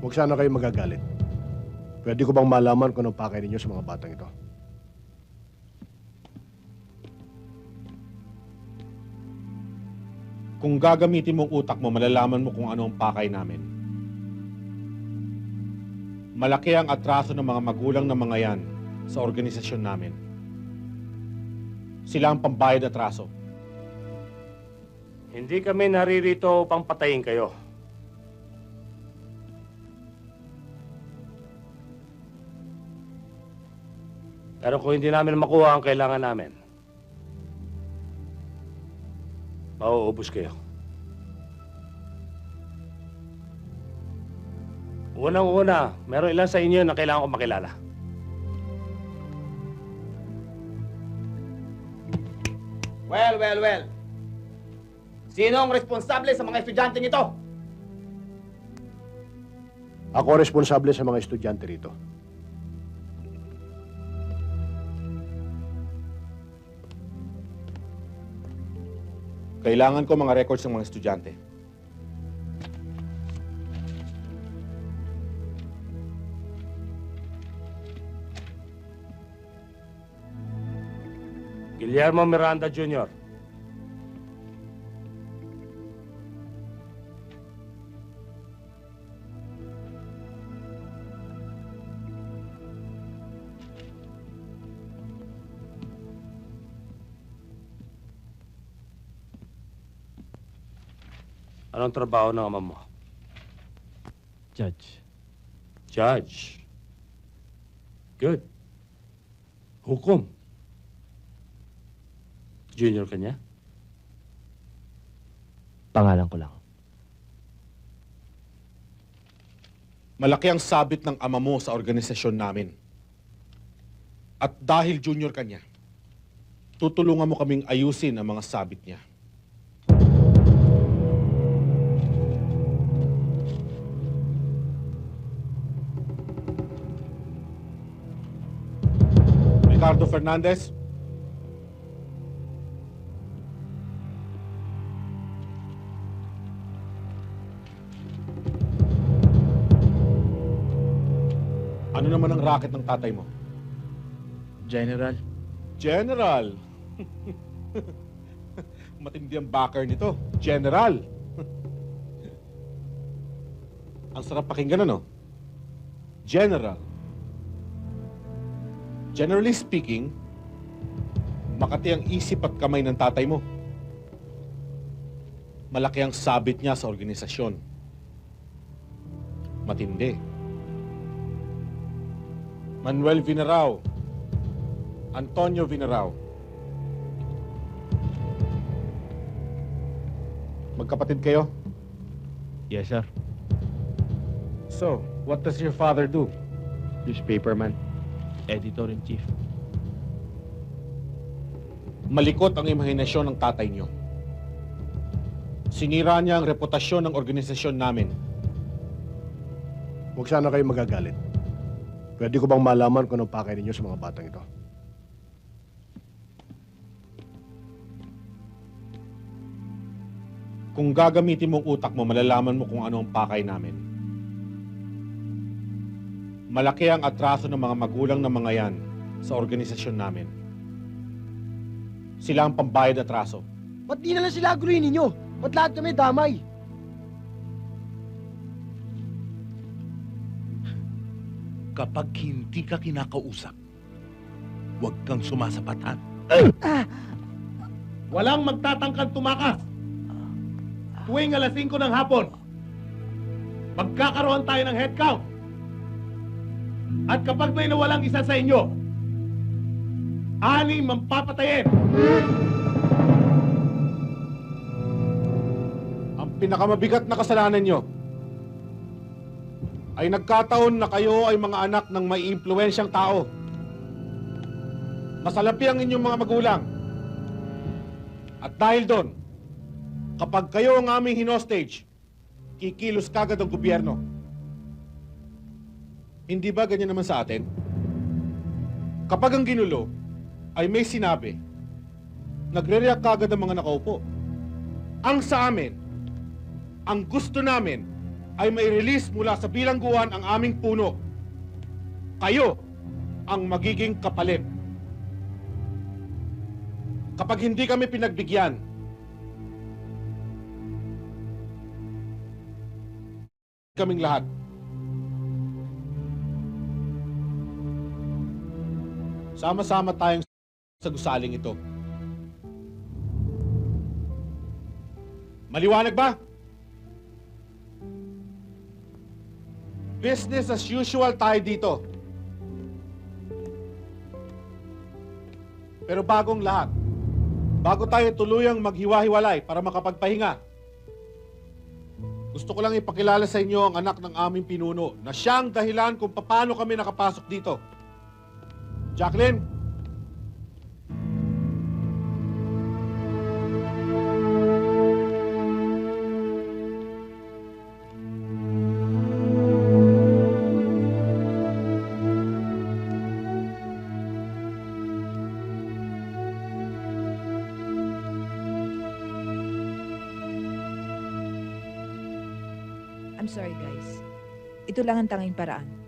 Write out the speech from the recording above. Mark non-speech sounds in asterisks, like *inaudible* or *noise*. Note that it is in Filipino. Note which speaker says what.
Speaker 1: Huwag sana kayo magagalit. Pwede ko bang malaman kung anong pakay ninyo sa mga batang ito?
Speaker 2: Kung gagamitin mong utak mo, malalaman mo kung ano ang pakay namin. Malaki ang atraso ng mga magulang ng mga yan sa organisasyon namin. Sila ang pambayad atraso.
Speaker 3: Hindi kami naririto upang patayin kayo. Pero kung hindi namin makuha ang kailangan namin, mauubos kayo. Unang-una, meron ilan sa inyo na kailangan ko makilala.
Speaker 4: Well, well, well. Sino ang responsable sa mga estudyante nito?
Speaker 1: Ako ang responsable sa mga estudyante rito.
Speaker 2: Kailangan ko mga records ng mga estudyante.
Speaker 3: Guillermo Miranda Jr. Anong trabaho ng ama mo?
Speaker 5: Judge,
Speaker 3: Judge. Good. Hukom. Junior ka niya?
Speaker 5: pangalan ko lang.
Speaker 2: Malaki ang sabit ng ama mo sa organisasyon namin. At dahil junior ka niya, tutulungan mo kaming ayusin ang mga sabit niya. Ricardo Fernandez, ano naman ang racket ng tatay mo?
Speaker 5: General,
Speaker 2: General. *laughs* Matindi ang backer nito. General. *laughs* ang sarap pakinggan, ano? General. Generally speaking, makati ang isip at kamay ng tatay mo. Malaki ang sabit niya sa organisasyon. Matindi. Manuel Vinarao. Antonio Vinarao. Magkapatid kayo?
Speaker 5: yes sir.
Speaker 2: So, what does your father do?
Speaker 5: Newspaperman, editor-in-chief.
Speaker 2: Malikot ang imahinasyon ng tatay niyo. Sinira niya ang reputasyon ng organisasyon namin.
Speaker 1: Huwag sana kayo magagalit. Pwede ko bang malaman kung anong pakay ninyo sa mga batang ito?
Speaker 2: Kung gagamitin mong utak mo, malalaman mo kung ano ang pakay namin. Malaki ang atraso ng mga magulang ng mga yan sa organisasyon namin. Sila ang pambayad atraso.
Speaker 6: Ba't di na lang sila aguluhin ninyo? Ba't lahat kami damay?
Speaker 7: Kapag hindi ka kinakausap, huwag kang sumasapatan.
Speaker 3: Walang magtatangkang tumakas. Tuwing alas 5 ng hapon, magkakaroon tayo ng head count. At kapag may nawalang isa sa inyo, anim ang.
Speaker 2: Ang pinakamabigat na kasalanan nyo ay nagkataon na kayo ay mga anak ng may impluensyang tao. Masalapi ang inyong mga magulang. At dahil doon, kapag kayo ang aming hinostage, kikilos kagad ang gobyerno. Hindi ba ganyan naman sa atin? Kapag ang ginulo ay may sinabi, nagre-react kagad ang mga nakaupo. Ang sa amin, ang gusto namin ay may release mula sa bilangguan ang aming puno. Kayo ang magiging kapalit. Kapag hindi kami pinagbigyan, kaming lahat. Sama-sama tayong sa gusaling ito. Maliwanag ba? Business as usual tayo dito. Pero bagong lahat, bago tayo tuluyang maghiwa-hiwalay para makapagpahinga, gusto ko lang ipakilala sa inyo ang anak ng aming pinuno na siyang dahilan kung paano kami nakapasok dito. Jacqueline?
Speaker 8: I'm sorry guys. Ito lang ang tanging paraan.